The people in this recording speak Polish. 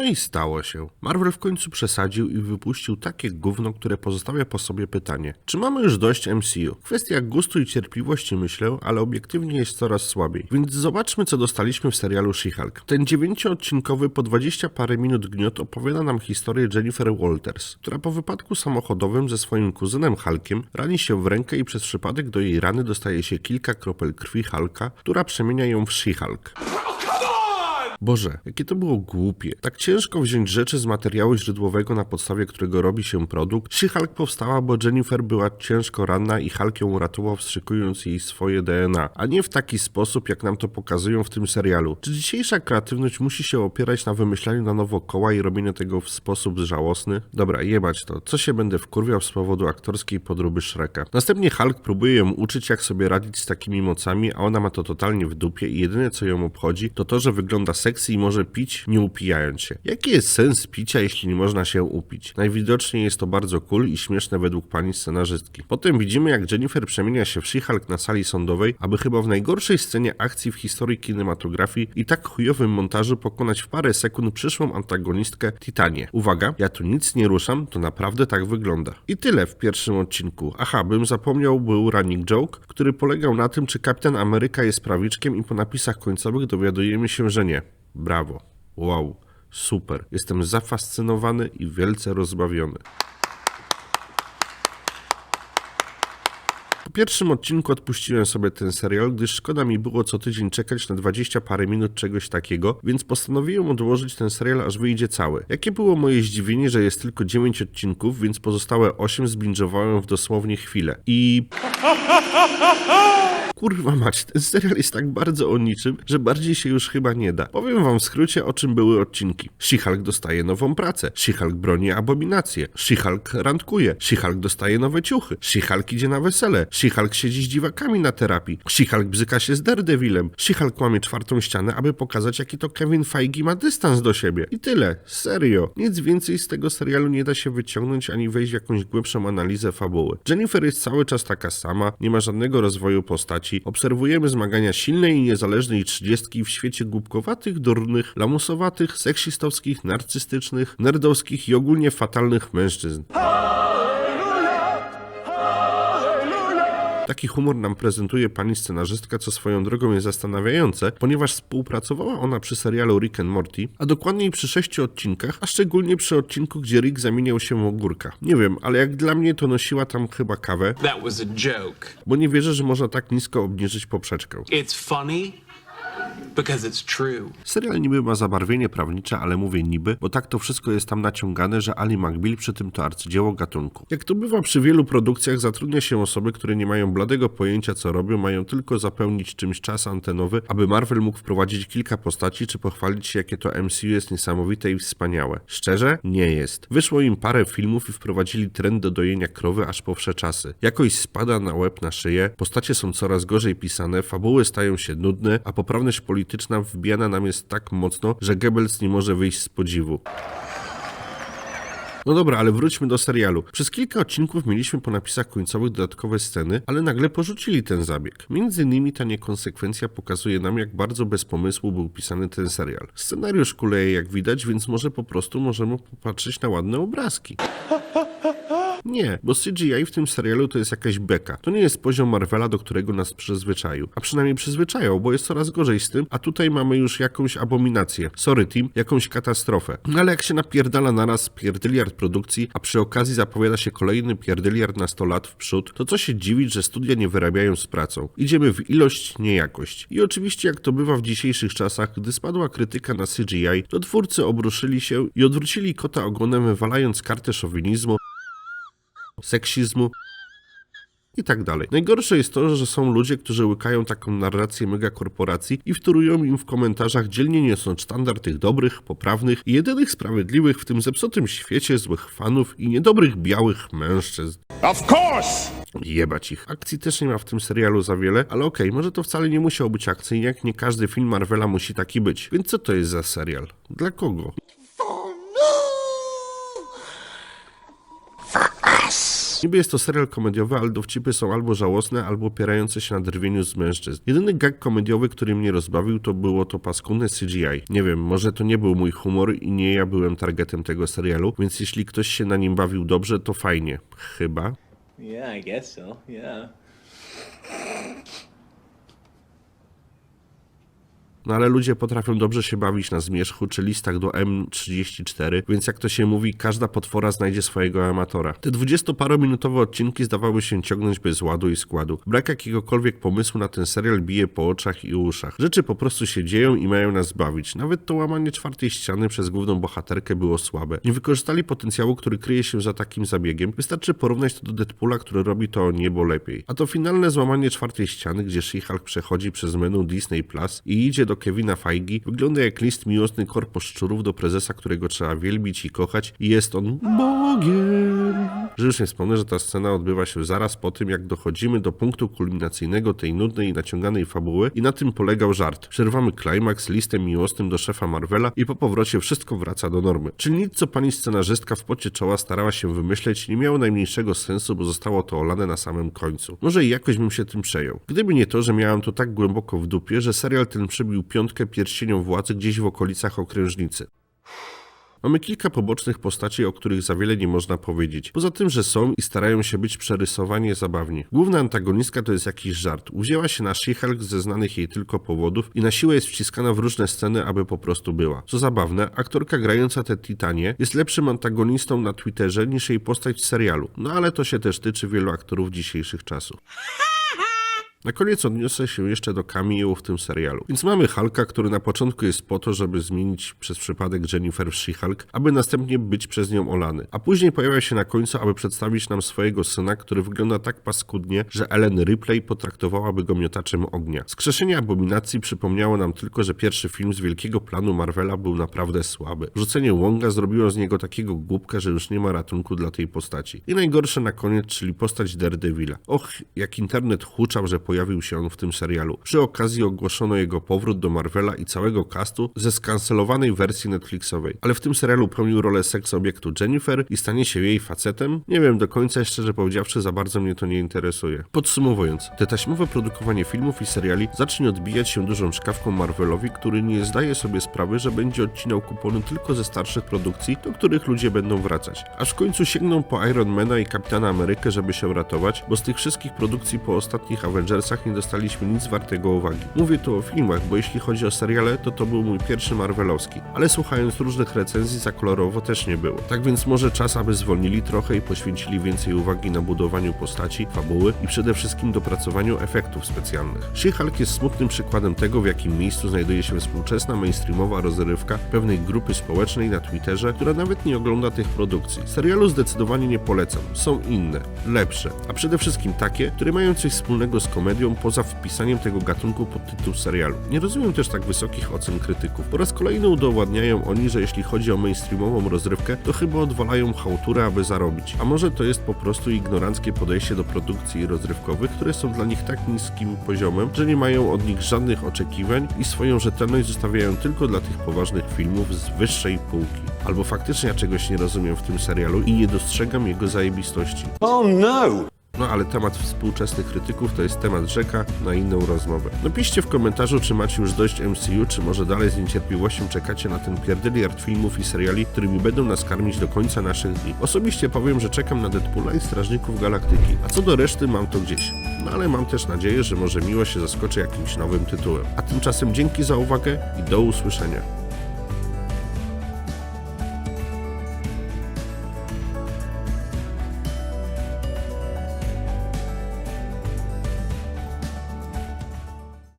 No i stało się. Marvel w końcu przesadził i wypuścił takie gówno, które pozostawia po sobie pytanie. Czy mamy już dość MCU? Kwestia gustu i cierpliwości myślę, ale obiektywnie jest coraz słabiej. Więc zobaczmy co dostaliśmy w serialu She-Hulk. Ten dziewięcioodcinkowy po 20 parę minut gniot opowiada nam historię Jennifer Walters, która po wypadku samochodowym ze swoim kuzynem Hulkiem rani się w rękę i przez przypadek do jej rany dostaje się kilka kropel krwi Hulka, która przemienia ją w She-Hulk. Boże, jakie to było głupie. Tak ciężko wziąć rzeczy z materiału źródłowego, na podstawie którego robi się produkt. She-Hulk powstała, bo Jennifer była ciężko ranna i Hulk ją uratował, wstrzykując jej swoje DNA, a nie w taki sposób, jak nam to pokazują w tym serialu. Czy dzisiejsza kreatywność musi się opierać na wymyślaniu na nowo koła i robieniu tego w sposób żałosny? Dobra, jebać to. Co się będę wkurwiał z powodu aktorskiej podróby Shreka? Następnie Hulk próbuje ją uczyć, jak sobie radzić z takimi mocami, a ona ma to totalnie w dupie i jedyne co ją obchodzi, to to, że wygląda seksy i może pić, nie upijając się. Jaki jest sens picia, jeśli nie można się upić? Najwidoczniej jest to bardzo cool i śmieszne według pani scenarzystki. Potem widzimy, jak Jennifer przemienia się w She-Hulk na sali sądowej, aby chyba w najgorszej scenie akcji w historii kinematografii i tak chujowym montażu pokonać w parę sekund przyszłą antagonistkę Titanię. Uwaga, ja tu nic nie ruszam, to naprawdę tak wygląda. I tyle w pierwszym odcinku. Aha, bym zapomniał, był running joke, który polegał na tym, czy Kapitan Ameryka jest prawiczkiem i po napisach końcowych dowiadujemy się, że nie. Brawo. Wow. Super. Jestem zafascynowany i wielce rozbawiony. Po pierwszym odcinku odpuściłem sobie ten serial, gdyż szkoda mi było co tydzień czekać na 20 parę minut czegoś takiego, więc postanowiłem odłożyć ten serial aż wyjdzie cały. Jakie było moje zdziwienie, że jest tylko 9 odcinków, więc pozostałe 8 zbingowałem w dosłownie chwilę. I Kurwa mać, ten serial jest tak bardzo o niczym, że bardziej się już chyba nie da. Powiem wam w skrócie, o czym były odcinki. She-Hulk dostaje nową pracę. She-Hulk broni abominację. She-Hulk randkuje. She-Hulk dostaje nowe ciuchy. She-Hulk idzie na wesele. She-Hulk siedzi z dziwakami na terapii. She-Hulk bzyka się z Daredevilem. She-Hulk łamie czwartą ścianę, aby pokazać, jaki to Kevin Feige ma dystans do siebie. I tyle. Serio. Nic więcej z tego serialu nie da się wyciągnąć, ani wejść w jakąś głębszą analizę fabuły. Jennifer jest cały czas taka sama, nie ma żadnego rozwoju postaci, obserwujemy zmagania silnej i niezależnej trzydziestki w świecie głupkowatych, durnych, lamusowatych, seksistowskich, narcystycznych, nerdowskich i ogólnie fatalnych mężczyzn. Taki humor nam prezentuje pani scenarzystka, co swoją drogą jest zastanawiające, ponieważ współpracowała ona przy serialu Rick and Morty, a dokładniej przy sześciu odcinkach, a szczególnie przy odcinku, gdzie Rick zamieniał się w ogórka. Nie wiem, ale jak dla mnie to nosiła tam chyba kawę, bo nie wierzę, że można tak nisko obniżyć poprzeczkę. It's funny because it's true. Serial niby ma zabarwienie prawnicze, ale mówię niby, bo tak to wszystko jest tam naciągane, że Ali McBeal przy tym to arcydzieło gatunku. Jak to bywa przy wielu produkcjach, zatrudnia się osoby, które nie mają bladego pojęcia co robią, mają tylko zapełnić czymś czas antenowy, aby Marvel mógł wprowadzić kilka postaci, czy pochwalić się, jakie to MCU jest niesamowite i wspaniałe. Szczerze? Nie jest. Wyszło im parę filmów i wprowadzili trend do dojenia krowy aż po wsze czasy. Jakoś spada na łeb na szyję, postacie są coraz gorzej pisane, fabuły stają się nudne, a polityczna wbijana nam jest tak mocno, że Goebbels nie może wyjść z podziwu. No dobra, ale wróćmy do serialu. Przez kilka odcinków mieliśmy po napisach końcowych dodatkowe sceny, ale nagle porzucili ten zabieg. Między innymi ta niekonsekwencja pokazuje nam, jak bardzo bez pomysłu był pisany ten serial. Scenariusz kuleje jak widać, więc może po prostu możemy popatrzeć na ładne obrazki. Nie, bo CGI w tym serialu to jest jakaś beka. To nie jest poziom Marvela, do którego nas przyzwyczaił. A przynajmniej przyzwyczajał, bo jest coraz gorzej z tym, a tutaj mamy już jakąś abominację. Sorry team, jakąś katastrofę. No ale jak się napierdala naraz pierdyliard produkcji, a przy okazji zapowiada się kolejny pierdyliard na 100 lat w przód, to co się dziwić, że studia nie wyrabiają z pracą. Idziemy w ilość, nie jakość. I oczywiście jak to bywa w dzisiejszych czasach, gdy spadła krytyka na CGI, to twórcy obruszyli się i odwrócili kota ogonem, wywalając kartę szowinizmu, seksizmu i tak dalej. Najgorsze jest to, że są ludzie, którzy łykają taką narrację megakorporacji i wtórują im w komentarzach dzielnie niosąc sztandar tych dobrych, poprawnych i jedynych sprawiedliwych w tym zepsutym świecie złych fanów i niedobrych białych mężczyzn. Of course! Jebać ich. Akcji też nie ma w tym serialu za wiele, ale okej, może to wcale nie musiał być akcyjniak, nie każdy film Marvela musi taki być. Więc co to jest za serial? Dla kogo? Niby jest to serial komediowy, ale dowcipy są albo żałosne, albo opierające się na drwieniu z mężczyzn. Jedyny gag komediowy, który mnie rozbawił, to było to paskudne CGI. Nie wiem, może to nie był mój humor i nie ja byłem targetem tego serialu, więc jeśli ktoś się na nim bawił dobrze, to fajnie. Chyba. Yeah, I guess so. Yeah. No ale ludzie potrafią dobrze się bawić na zmierzchu czy listach do M34, więc jak to się mówi, każda potwora znajdzie swojego amatora. Te dwudziestoparominutowe odcinki zdawały się ciągnąć bez ładu i składu. Brak jakiegokolwiek pomysłu na ten serial bije po oczach i uszach. Rzeczy po prostu się dzieją i mają nas bawić. Nawet to łamanie czwartej ściany przez główną bohaterkę było słabe. Nie wykorzystali potencjału, który kryje się za takim zabiegiem. Wystarczy porównać to do Deadpoola, który robi to niebo lepiej. A to finalne złamanie czwartej ściany, gdzie She-Hulk przechodzi przez menu Disney Plus i idzie do Kevina Feige, wygląda jak list miłosny korpo szczurów do prezesa, którego trzeba wielbić i kochać i jest on Bogiem. Że już nie wspomnę, że ta scena odbywa się zaraz po tym, jak dochodzimy do punktu kulminacyjnego tej nudnej i naciąganej fabuły i na tym polegał żart. Przerwamy klimaks listem miłosnym do szefa Marvela i po powrocie wszystko wraca do normy. Czyli nic, co pani scenarzystka w pocie czoła starała się wymyśleć, nie miało najmniejszego sensu, bo zostało to olane na samym końcu. Może i jakoś bym się tym przejął. Gdyby nie to, że miałem to tak głęboko w dupie, że serial ten przebił piątkę pierścienią władzy gdzieś w okolicach okrężnicy. Mamy kilka pobocznych postaci, o których za wiele nie można powiedzieć. Poza tym, że są i starają się być przerysowanie zabawni. Główna antagonistka to jest jakiś żart. Uwzięła się na She-Hulk ze znanych jej tylko powodów i na siłę jest wciskana w różne sceny, aby po prostu była. Co zabawne, aktorka grająca tę Titanię jest lepszym antagonistą na Twitterze niż jej postać w serialu. No ale to się też tyczy wielu aktorów dzisiejszych czasów. Na koniec odniosę się jeszcze do cameo w tym serialu. Więc mamy Hulka, który na początku jest po to, żeby zmienić przez przypadek Jennifer w She-Hulk, aby następnie być przez nią olany. A później pojawia się na końcu, aby przedstawić nam swojego syna, który wygląda tak paskudnie, że Ellen Ripley potraktowałaby go miotaczem ognia. Skrzeszenie abominacji przypomniało nam tylko, że pierwszy film z wielkiego planu Marvela był naprawdę słaby. Rzucenie Wonga zrobiło z niego takiego głupka, że już nie ma ratunku dla tej postaci. I najgorsze na koniec, czyli postać Daredevila. Och, jak internet huczał, że pojawił się on w tym serialu. Przy okazji ogłoszono jego powrót do Marvela i całego castu ze skancelowanej wersji Netflixowej. Ale w tym serialu pełnił rolę seks obiektu Jennifer i stanie się jej facetem? Nie wiem, do końca szczerze powiedziawszy za bardzo mnie to nie interesuje. Podsumowując, te taśmowe produkowanie filmów i seriali zacznie odbijać się dużą szkawką Marvelowi, który nie zdaje sobie sprawy, że będzie odcinał kupony tylko ze starszych produkcji, do których ludzie będą wracać. Aż w końcu sięgną po Ironmana i Kapitana Amerykę, żeby się ratować, bo z tych wszystkich produkcji po ostatnich Avengersach nie dostaliśmy nic wartego uwagi. Mówię tu o filmach, bo jeśli chodzi o seriale, to to był mój pierwszy Marvelowski, ale słuchając różnych recenzji za kolorowo też nie było. Tak więc może czas, aby zwolnili trochę i poświęcili więcej uwagi na budowaniu postaci, fabuły i przede wszystkim dopracowaniu efektów specjalnych. She-Hulk jest smutnym przykładem tego, w jakim miejscu znajduje się współczesna mainstreamowa rozrywka pewnej grupy społecznej na Twitterze, która nawet nie ogląda tych produkcji. Serialu zdecydowanie nie polecam. Są inne, lepsze, a przede wszystkim takie, które mają coś wspólnego z komedią poza wpisaniem tego gatunku pod tytuł serialu. Nie rozumiem też tak wysokich ocen krytyków. Po raz kolejny udowadniają oni, że jeśli chodzi o mainstreamową rozrywkę, to chyba odwalają chałturę, aby zarobić. A może to jest po prostu ignoranckie podejście do produkcji rozrywkowych, które są dla nich tak niskim poziomem, że nie mają od nich żadnych oczekiwań i swoją rzetelność zostawiają tylko dla tych poważnych filmów z wyższej półki. Albo faktycznie ja czegoś nie rozumiem w tym serialu i nie dostrzegam jego zajebistości. Oh no! No ale temat współczesnych krytyków to jest temat rzeka na inną rozmowę. Napiszcie w komentarzu, czy macie już dość MCU, czy może dalej z niecierpliwością czekacie na ten pierdyliard filmów i seriali, którymi będą nas karmić do końca naszych dni. Osobiście powiem, że czekam na Deadpoola i Strażników Galaktyki, a co do reszty mam to gdzieś. No ale mam też nadzieję, że może miło się zaskoczy jakimś nowym tytułem. A tymczasem dzięki za uwagę i do usłyszenia.